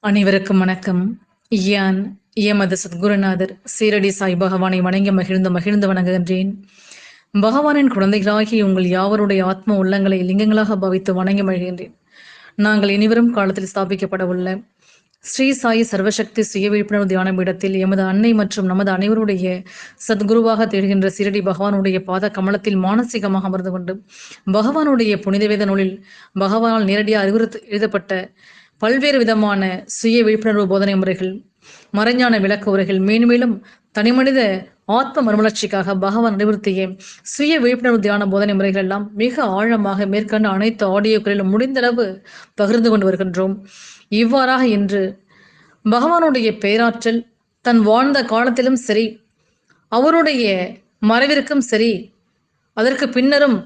அனைவருக்கும் வணக்கம். யான் எமது சத்குருநாதர் சீரடி சாய் பகவானை வணங்கி மகிழ்ந்து மகிழ்ந்து வணங்குகின்றேன். பகவானின் குழந்தைகளாகி உங்கள் யாவருடைய ஆத்ம உள்ளங்களை லிங்கங்களாக பாவித்து வணங்கி மகிழ்கின்றேன். நாங்கள் இனிவரும் காலத்தில் ஸ்தாபிக்கப்பட உள்ள ஸ்ரீ சாயி சர்வசக்தி சுய விழிப்புணர்வு தியான பீடத்தில் எமது அன்னை மற்றும் நமது அனைவருடைய சத்குருவாக தேடுகின்ற சிரடி பகவானுடைய பாத கமலத்தில் மானசீகமாக அமர்ந்து கொண்டு பகவானுடைய புனித வேத நூலில் பகவானால் நேரடியாக அறிவுறுத்து எழுதப்பட்ட பல்வேறு விதமான சுய விழிப்புணர்வு போதனை முறைகள் மறைஞான விளக்க உரைகள் மேன்மேலும் தனிமனித ஆத்ம மறுமலர்ச்சிக்காக பகவான் அறிவுறுத்திய சுய விழிப்புணர்வு தியான போதனை முறைகள் எல்லாம் மிக ஆழமாக மேற்கண்ட அனைத்து ஆடியோக்களிலும் முடிந்தளவு பகிர்ந்து கொண்டு வருகின்றோம். இவ்வாறாக இன்று பகவானுடைய பேராற்றல் தன் வாழ்ந்த காலத்திலும் சரி அவருடைய மறைவிற்கும் சரி அதற்கு பின்னரும்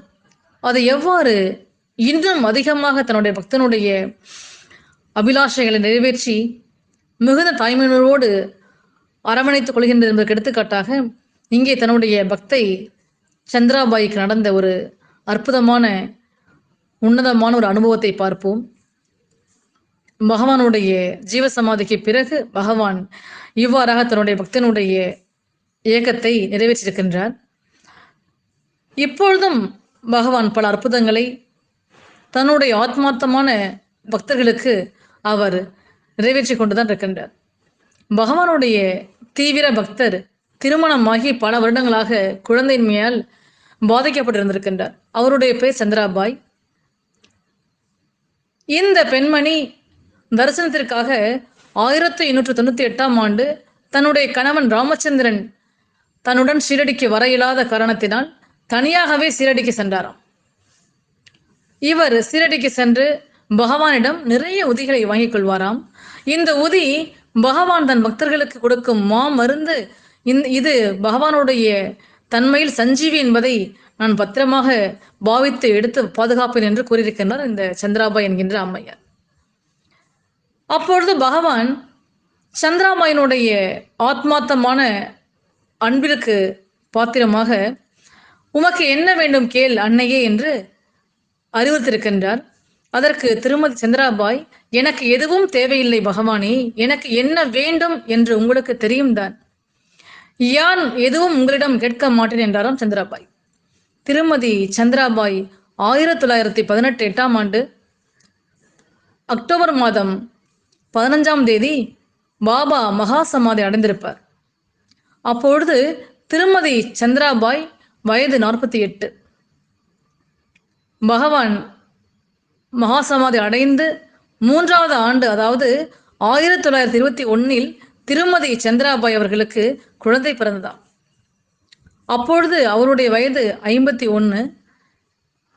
அதை எவ்வாறு இன்னும் அதிகமாக தன்னுடைய பக்தனுடைய அபிலாஷைகளை நிறைவேற்றி மிகுந்த தாய்மையினரோடு அரவணைத்துக் கொள்கின்றது என்பதற்கு எடுத்துக்காட்டாக இங்கே தன்னுடைய பக்தை சந்திராபாய்க்கு நடந்த ஒரு அற்புதமான உன்னதமான ஒரு அனுபவத்தை பார்ப்போம். பகவானுடைய ஜீவசமாதிக்கு பிறகு பகவான் இவ்வாறாக தன்னுடைய பக்தனுடைய இயக்கத்தை நிறைவேற்றியிருக்கின்றார். இப்பொழுதும் பகவான் பல அற்புதங்களை தன்னுடைய ஆத்மார்த்தமான பக்தர்களுக்கு அவர் நிறைவேற்றி கொண்டுதான் இருக்கின்றார். பகவானுடைய தீவிர பக்தர் திருமணமாகி பல வருடங்களாக குழந்தையின்மையால் பாதிக்கப்பட்டிருந்திருக்கின்றார். அவருடைய பேர் சந்திராபாய். இந்த பெண்மணி தரிசனத்திற்காக ஆயிரத்தி எண்ணூற்று தொண்ணூத்தி எட்டாம் ஆண்டு தன்னுடைய கணவன் ராமச்சந்திரன் தன்னுடன் சீரடிக்கு வர இயலாத காரணத்தினால் தனியாகவே சீரடிக்கு சென்றாராம். இவர் சீரடிக்கு சென்று பகவானிடம் நிறைய உதிகளை வாங்கிக் கொள்வாராம். இந்த உதி பகவான் தன் பக்தர்களுக்கு கொடுக்கும் மா மருந்து இது பகவானுடைய தன்மையில் சஞ்சீவி என்பதை நான் பத்திரமாக பாவித்து எடுத்து பாதுகாப்பேன் என்று கூறியிருக்கின்றார் இந்த சந்திராபாய் என்கின்ற அம்மையார். அப்பொழுது பகவான் சந்திராபாயினுடைய ஆத்மார்த்தமான அன்பிற்கு பாத்திரமாக உமக்கு என்ன வேண்டும் கேள் அன்னையே என்று அறிவித்திருக்கின்றார் அதற்கு திருமதி சந்திராபாய் எனக்கு எதுவும் தேவையில்லை பகவானே எனக்கு என்ன வேண்டும் என்று உங்களுக்கு தெரியும் தான். யான் எதுவும் உங்களிடம் கேட்க மாட்டேன் என்றாராம் சந்திராபாய். திருமதி சந்திராபாய் ஆயிரத்தி தொள்ளாயிரத்தி பதினெட்டு எட்டாம் ஆண்டு அக்டோபர் மாதம் பதினஞ்சாம் தேதி பாபா மகா சமாதி அடைந்திருப்பார். அப்பொழுது திருமதி சந்திராபாய் வயது நாற்பத்தி எட்டு. பகவான் மகாசமாதி அடைந்து மூன்றாவது ஆண்டு அதாவது ஆயிரத்தி தொள்ளாயிரத்தி இருபத்தி ஒன்னில் திருமதி சந்திராபாய் அவர்களுக்கு குழந்தை பிறந்ததாம். அப்பொழுது அவருடைய வயது ஐம்பத்தி ஒன்று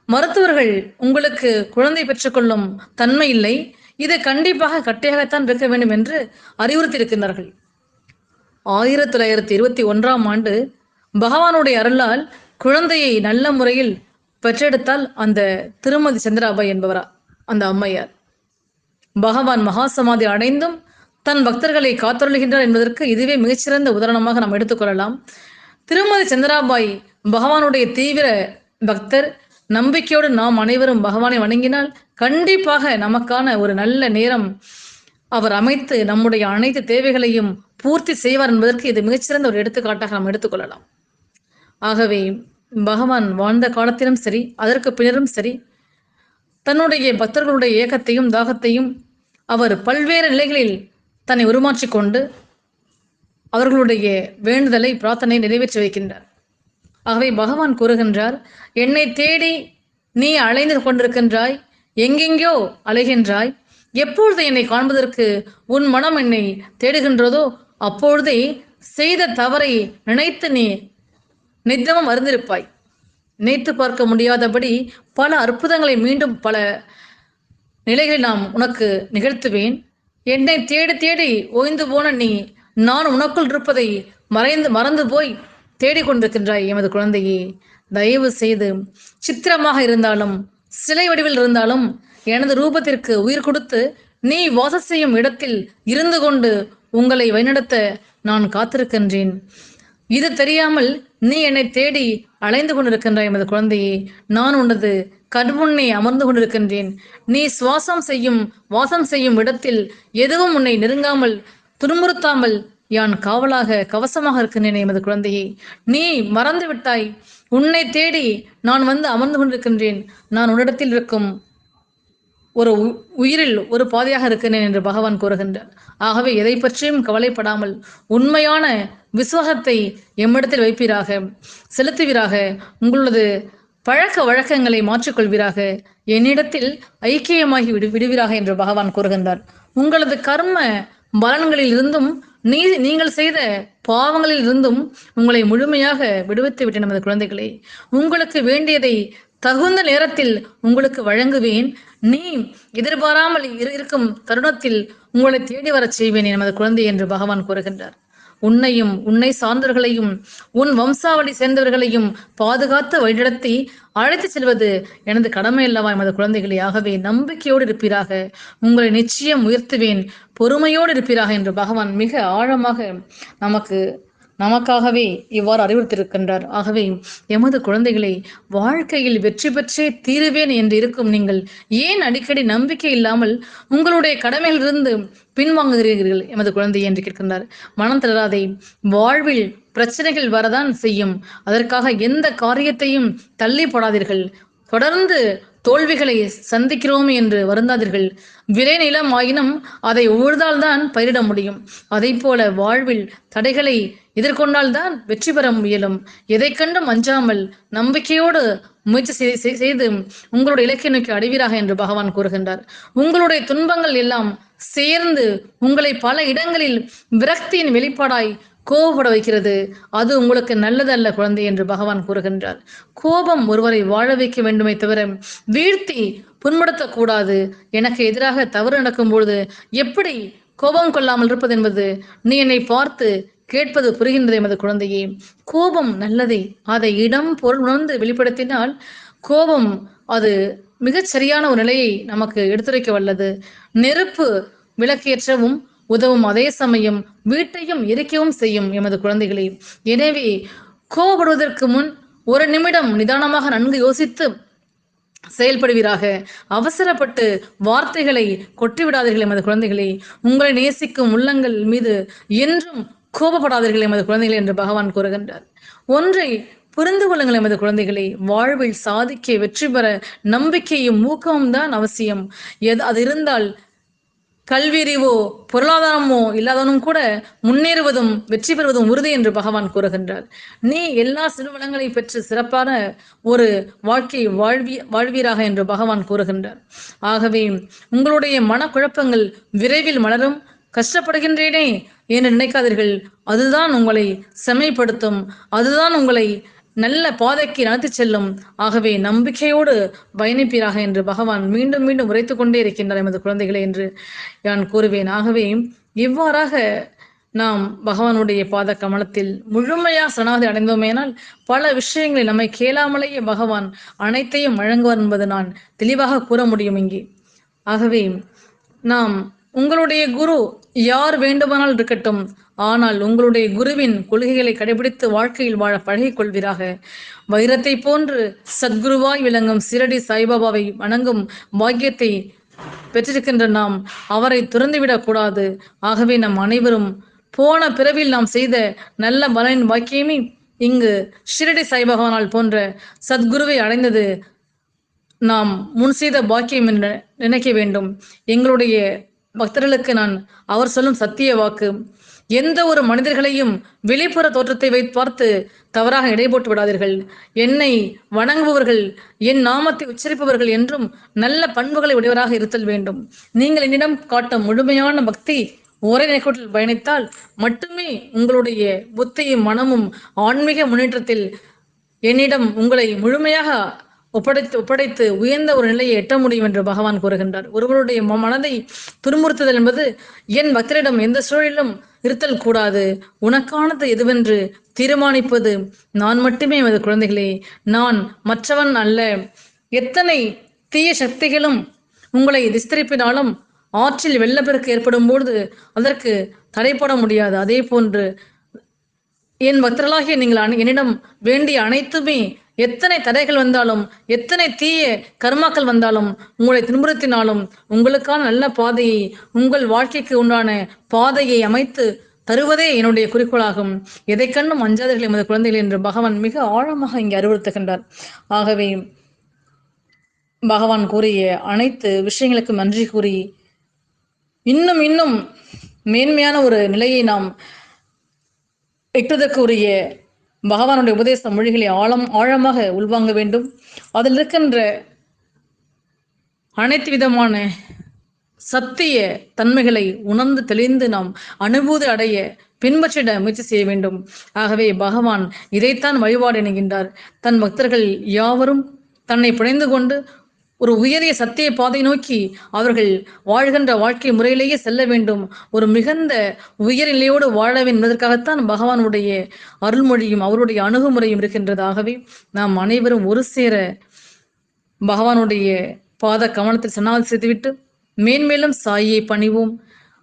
மருத்துவர்கள் உங்களுக்கு குழந்தை பெற்றுக்கொள்ளும் தன்மை இல்லை. இது கண்டிப்பாக கட்டையாகத்தான் இருக்க வேண்டும் என்று அறிவுறுத்தியிருக்கின்றார்கள். ஆயிரத்தி தொள்ளாயிரத்தி இருபத்தி ஒன்றாம் ஆண்டு பகவானுடைய அருளால் குழந்தையை நல்ல முறையில் பெற்றெடுத்தால் அந்த திருமதி சந்திராபாய் என்பவரா அந்த அம்மையார். பகவான் மகாசமாதி அடைந்தும் தன் பக்தர்களை காத்தருளுகின்றார் என்பதற்கு இதுவே மிகச்சிறந்த உதாரணமாக நாம் எடுத்துக்கொள்ளலாம் திருமதி சந்திராபாய் பகவானுடைய தீவிர பக்தர் நம்பிக்கையோடு நாம் அனைவரும் பகவானை வணங்கினால் கண்டிப்பாக நமக்கான ஒரு நல்ல நேரம் அவர் அமைத்து நம்முடைய அனைத்து தேவைகளையும் பூர்த்தி செய்வார் என்பதற்கு இது மிகச்சிறந்த ஒரு எடுத்துக்காட்டாக நாம் எடுத்துக்கொள்ளலாம். ஆகவே பகவான் வாழ்ந்த காலத்திலும் சரி அதற்கு பின்னரும் சரி தன்னுடைய பக்தர்களுடைய ஏக்கத்தையும் தாகத்தையும் அவர் பல்வேறு நிலைகளில் தன்னை உருமாற்றிக்கொண்டு அவர்களுடைய வேண்டுதலை பிரார்த்தனை நிறைவேற்றி வைக்கின்றார். ஆகவே பகவான் கூறுகின்றார் என்னை தேடி நீ அலைந்து கொண்டிருக்கின்றாய் எங்கெங்கோ அலைகின்றாய் எப்பொழுது என்னை காண்பதற்கு உன் மனம் என்னை தேடுகின்றதோ அப்பொழுதே செய்த தவறை நினைத்து நீ நித்தமும் அறிந்திருப்பாய். நினைத்து பார்க்க முடியாதபடி பல அற்புதங்களை மீண்டும் பல நிலைகளில் நாம் உனக்கு நிகழ்த்துவேன். என்னை தேடி தேடி ஓய்ந்து போன நீ நான் உனக்குள் இருப்பதை மறைந்து மறந்து போய் தேடிக்கொண்டிருக்கின்றாய் எமது குழந்தையே. தயவு செய்து சித்திரமாக இருந்தாலும் சிலை வடிவில் இருந்தாலும் எனது ரூபத்திற்கு உயிர் கொடுத்து நீ வாசம் செய்யும் இடத்தில் இருந்து கொண்டு உங்களை வழிநடத்த நான் காத்திருக்கின்றேன். இது தெரியாமல் நீ என்னை தேடி அலைந்து கொண்டிருக்கின்றாய் எமது குழந்தையே. நான் உனது கண்முன்னே அமர்ந்து கொண்டிருக்கின்றேன். நீ சுவாசம் செய்யும் வாசம் செய்யும் இடத்தில் எதுவும் உன்னை நெருங்காமல் துன்புறுத்தாமல் யான் காவலாக கவசமாக இருக்கின்றேன் எமது குழந்தையே. நீ மறந்து விட்டாய். உன்னை தேடி நான் வந்து அமர்ந்து கொண்டிருக்கின்றேன். நான் உன்னிடத்தில் இருக்கும் ஒரு உ- உயிரில் ஒரு பாதையாக இருக்கிறேன் என்று பகவான் கூறுகின்றார். ஆகவே எதை பற்றியும் கவலைப்படாமல் உண்மையான விசுவாசத்தை எம்மிடத்தில் வைப்பீராக. செலுத்துவீராக. உங்களது பழக்க வழக்கங்களை மாற்றிக்கொள்வீராக. என்னிடத்தில் ஐக்கியமாகி விடு விடுவீராக என்று பகவான் கூறுகின்றார். உங்களது கர்ம பலன்களில் இருந்தும் நீ நீங்கள் செய்த பாவங்களில் இருந்தும் உங்களை முழுமையாக விடுவித்து விட்டேன் நமது குழந்தைகளே. உங்களுக்கு வேண்டியதை தகுந்த நேரத்தில் உங்களுக்கு வழங்குவேன். நீ எதிர்பாராமல் இரு- இருக்கும் தருணத்தில் உங்களை தேடி வரச் செய்வேன் நமது குழந்தை என்று பகவான் கூறுகின்றார். உன்னையும் உன்னை சார்ந்தவர்களையும் உன் வம்சாவளி சேர்ந்தவர்களையும் பாதுகாத்து வழிநடத்தி அழைத்துச் செல்வது எனது கடமை அல்லவா எமது குழந்தைகளையாகவே ஆகவே நம்பிக்கையோடு இருப்பீராக. உங்களை நிச்சயம் உயர்த்துவேன். பொறுமையோடு இருப்பீராக என்று பகவான் மிக ஆழமாக நமக்கு நமக்காகவே இவ்வாறு அறிவுறுத்திருக்கின்றார் ஆகவே எமது குழந்தைகளை வாழ்க்கையில் வெற்றி பெற்றே தீருவேன் என்று இருக்கும் நீங்கள் ஏன் அடிக்கடி நம்பிக்கை இல்லாமல் உங்களுடைய கடமையிலிருந்து பின்வாங்குகிறீர்கள்? எமது குழந்தை என்று கேட்கின்றார். மனம் தளராதே வாழ்வில் பிரச்சனைகள் வரதான் செய்யும். அதற்காக எந்த காரியத்தையும் தள்ளி போடாதீர்கள் தொடர்ந்து தோல்விகளை சந்திக்கிறோம் என்று வருந்தாதீர்கள். விரை நிலம் ஆயினும் அதை உழுதால்தான் பயிரிட முடியும். அதைப் போல வாழ்வில் தடைகளை எதிர்கொண்டால்தான் வெற்றி பெற முயலும். எதை கண்டும் அஞ்சாமல் நம்பிக்கையோடு முயற்சி செய்து உங்களுடைய இலக்கை நோக்கி அடைவீராக என்று பகவான் கூறுகின்றார். உங்களுடைய துன்பங்கள் எல்லாம் சேர்ந்து உங்களை பல இடங்களில் விரக்தியின் வெளிப்பாடாய் கோபப்பட வைக்கிறது. அது உங்களுக்கு நல்லதல்ல குழந்தை என்று பகவான் கூறுகின்றார். கோபம் ஒருவரை வாழ வைக்க வேண்டுமே தவிர வீழ்த்தி புண்படுத்தக்கூடாது. எனக்கு எதிராக தவறு நடக்கும் பொழுது எப்படி கோபம் கொள்ளாமல் இருப்பது என்பது நீ என்னை பார்த்து கேட்பது புரிகின்றது எமது குழந்தையே. கோபம் நல்லதே. அதை இடம் பொருள் உணர்ந்து வெளிப்படுத்தினால் கோபம் அது மிகச் சரியான ஒரு நிலையை நமக்கு எடுத்துரைக்க வல்லது. நெருப்பு விளக்கேற்றவும் உதவும் அதே சமயம் வீட்டையும் எரிக்கவும் செய்யும் எமது குழந்தைகளே. எனவே கோபப்படுவதற்கு முன் ஒரு நிமிடம் நிதானமாக நன்கு யோசித்து செயல்படுவீராக. அவசரப்பட்டு வார்த்தைகளை கொட்டிவிடாதீர்கள் எமது குழந்தைகளே. உங்களை நேசிக்கும் உள்ளங்கள் மீது என்றும் கோபப்படாதீர்கள் எமது குழந்தைகளே என்று பகவான் கூறுகின்றார். ஒன்றை புரிந்து கொள்ளுங்கள் எமது குழந்தைகளை. வாழ்வில் சாதிக்க வெற்றி பெற நம்பிக்கையும் ஊக்கமும் தான் அவசியம். எது அது இருந்தால் கல்வியறிவோ பொருளாதாரமோ இல்லாதவனும் கூட முன்னேறுவதும் வெற்றி பெறுவதும் உறுதி என்று பகவான் கூறுகின்றார். நீ எல்லா சிறுவளங்களை பெற்று சிறப்பான ஒரு வாழ்க்கை வாழ்வி வாழ்வீராக என்று பகவான் கூறுகின்றார். ஆகவே உங்களுடைய மனக்குழப்பங்கள் விரைவில் மலரும். கஷ்டப்படுகின்றேனே என்று நினைக்காதீர்கள். அதுதான் உங்களை செமைப்படுத்தும் அதுதான் உங்களை நல்ல பாதைக்கு நடத்தி செல்லும். ஆகவே நம்பிக்கையோடு பயணிப்பீராக என்று பகவான் மீண்டும் மீண்டும் உரைத்து கொண்டே இருக்கின்றார் எமது குழந்தைகளே என்று நான் கூறுவேன். ஆகவே இவ்வாறாக நாம் பகவானுடைய பாத கமலத்தில் முழுமையா சரணாகதி அடைந்தோமேனால் பல விஷயங்களை நம்மை கேளாமலேயே பகவான் அனைத்தையும் வழங்குவார் என்பது நான் தெளிவாக கூற முடியும் இங்கே. ஆகவே நாம் உங்களுடைய குரு யார் வேண்டுமானால் இருக்கட்டும். ஆனால் உங்களுடைய குருவின் கொள்கைகளை கடைபிடித்து வாழ்க்கையில் வாழ பழகிக் கொள்வீராக வைரத்தை போன்று சத்குருவாய் விளங்கும் சிரடி சாய்பாபாவை வணங்கும் பாக்கியத்தை பெற்றிருக்கின்ற நாம் அவரை துறந்துவிடக் கூடாது. ஆகவே நம் அனைவரும் போன பிறவில் நாம் செய்த நல்ல பலனின் பாக்கியமே இங்கு ஷிரடி சாய்பகவானால் போன்ற சத்குருவை அடைந்தது. நாம் முன் செய்த பாக்கியம் என்று நினைக்க வேண்டும். எங்களுடைய பக்தர்களுக்கு நான் அவர் சொல்லும் சத்திய வாக்கு எந்த ஒரு மனிதர்களையும் வெளிப்புற தோற்றத்தை வைத்து பார்த்து தவறாக இடைபோட்டு விடாதீர்கள். என்னை வணங்குபவர்கள் என் நாமத்தை உச்சரிப்பவர்கள் என்றும் நல்ல பண்புகளை உடையவராக இருத்தல் வேண்டும். நீங்கள் என்னிடம் காட்டும் முழுமையான பக்தி ஒரே நேர்கோட்டில் பயணித்தால் மட்டுமே உங்களுடைய புத்தியும் மனமும் ஆன்மீக முன்னேற்றத்தில் என்னிடம் உங்களை முழுமையாக ஒப்படைத்து ஒப்படைத்து உயர்ந்த ஒரு நிலையை எட்ட முடியும் என்று பகவான் கூறுகின்றார். ஒருவருடைய ம- மனதை துன்புறுத்துதல் என்பது என் பக்தரிடம் எந்த சூழலிலும் இருத்தல் கூடாது. உனக்கானது எதுவென்று தீர்மானிப்பது நான் மட்டுமே எனது குழந்தைகளே. நான் மற்றவன் அல்ல. எத்தனை தீய சக்திகளும் உங்களை விஸ்தரிப்பினாலும் ஆற்றில் வெள்ளப்பெருக்கு ஏற்படும் பொழுது அதற்கு தடைப்பட முடியாது. அதே போன்று என் பக்தர்களாகிய நீங்கள் அனை- என்னிடம் வேண்டிய அனைத்துமே எத்தனை தடைகள் வந்தாலும் எத்தனை தீய கர்மாக்கள் வந்தாலும் உங்களை துன்புறுத்தினாலும் உங்களுக்கான நல்ல பாதையை உங்கள் வாழ்க்கைக்கு உண்டான பாதையை அமைத்து தருவதே என்னுடைய குறிக்கோளாகும். எதை கண்டும் அஞ்சாதீர்கள் எமது குழந்தைகள் என்று பகவான் மிக ஆழமாக இங்கே அறிவுறுத்துகின்றார். ஆகவே பகவான் கூறிய அனைத்து விஷயங்களுக்கும் நன்றி கூறி இன்னும் இன்னும் மேன்மையான ஒரு நிலையை நாம் எட்டுவதற்குரிய பகவானுடைய உபதேச மொழிகளை ஆழம் ஆழமாக உள்வாங்க வேண்டும். அதில் இருக்கின்ற அனைத்து விதமான சத்திய தன்மைகளை உணர்ந்து தெளிந்து நாம் அனுபூதி அடைய பின்பற்றிட முயற்சி செய்ய வேண்டும். ஆகவே பகவான் இதைத்தான் வழிபாடு என்கின்றார். தன் பக்தர்கள் யாவரும் தன்னை பிணைந்து கொண்டு ஒரு உயரிய சத்திய பாதை நோக்கி அவர்கள் வாழ்கின்ற வாழ்க்கை முறையிலேயே செல்ல வேண்டும். ஒரு மிகுந்த உயர்நிலையோடு வாழ வேண்டும் என்பதற்காகத்தான் பகவானுடைய அருள்மொழியும் அவருடைய அணுகுமுறையும் இருக்கின்றதாகவே நாம் அனைவரும் ஒரு சேர பகவானுடைய பாத கவனத்தில் சன்னால் செய்துவிட்டு மேன்மேலும் சாயை பணிவோம்.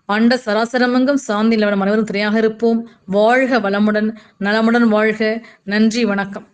அண்ட சராசரமங்கும் சாந்தி நிலவரம் அனைவரும் துணையாக இருப்போம். வாழ்க வளமுடன் நலமுடன் வாழ்க. நன்றி வணக்கம்.